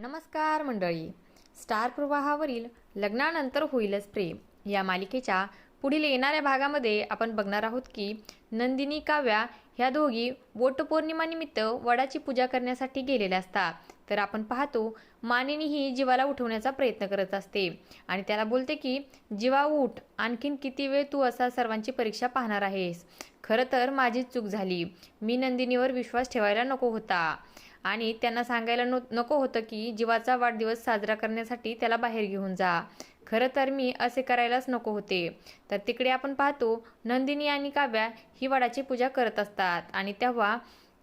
नमस्कार मंडळी. स्टार प्रवाहावरील लग्नानंतर होईलच प्रेम. या मालिकेच्या पुढील येणाऱ्या भागामध्ये आपण बघणार आहोत की नंदिनी काव्या ह्या दोघी वटपौर्णिमानिमित्त वडाची पूजा करण्यासाठी गेलेल्या असतात. तर आपण पाहतो मानिनी ही जीवाला उठवण्याचा प्रयत्न करत असते. आणि त्याला बोलते की जीवा उठ. आणखीन किती वेळ तू असा सर्वांची परीक्षा पाहणार आहेस? खरं तर माझी चूक झाली. मी नंदिनीवर विश्वास ठेवायला नको होता. आणि त्यांना सांगायला नो नको होतं की जीवाचा वाढदिवस साजरा करण्यासाठी त्याला बाहेर घेऊन जा. खरं तर मी असे करायलाच नको होते. तर तिकडे आपण पाहतो नंदिनी आणि काव्या ही वडाची पूजा करत असतात आणि तेव्हा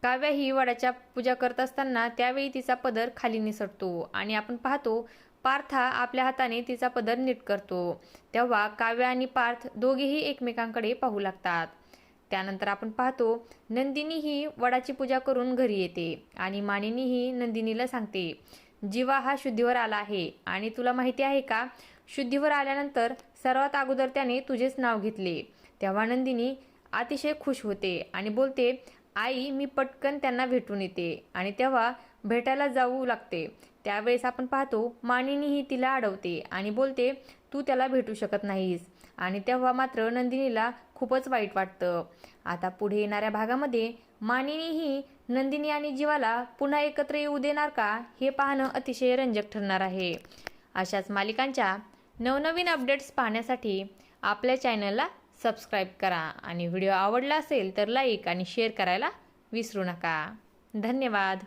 काव्या ही वडाच्या पूजा करत असताना त्यावेळी तिचा पदर खाली निसटतो आणि आपण पाहतो पार्था आपल्या हाताने तिचा पदर नीट करतो. तेव्हा काव्या आणि पार्थ दोघेही एकमेकांकडे पाहू लागतात. त्यानंतर आपण पाहतो नंदिनी ही वडाची पूजा करून घरी येते आणि मानिनी ही नंदिनीला सांगते जीवा हा शुद्धीवर आला आहे आणि तुला माहिती आहे का? शुद्धीवर आल्यानंतर सर्वात अगोदर त्याने तुझेच नाव घेतले. तेव्हा नंदिनी अतिशय खुश होते आणि बोलते आई मी पटकन त्यांना भेटून येते आणि तेव्हा भेटायला जाऊ लागते. त्यावेळेस आपण पाहतो मानिनीही तिला अडवते आणि बोलते तू त्याला भेटू शकत नाहीस. आणि तेव्हा मात्र नंदिनीला खूपच वाईट वाटतं. आता पुढे येणाऱ्या भागामध्ये मानिनीही नंदिनी आणि जीवाला पुन्हा एकत्र येऊ देणार का हे पाहणं अतिशय रंजक ठरणार आहे. अशाच मालिकांच्या नवनवीन अपडेट्स पाहण्यासाठी आपल्या चॅनलला सबस्क्राईब करा आणि व्हिडिओ आवडला असेल तर लाईक आणि शेअर करायला विसरू नका. धन्यवाद.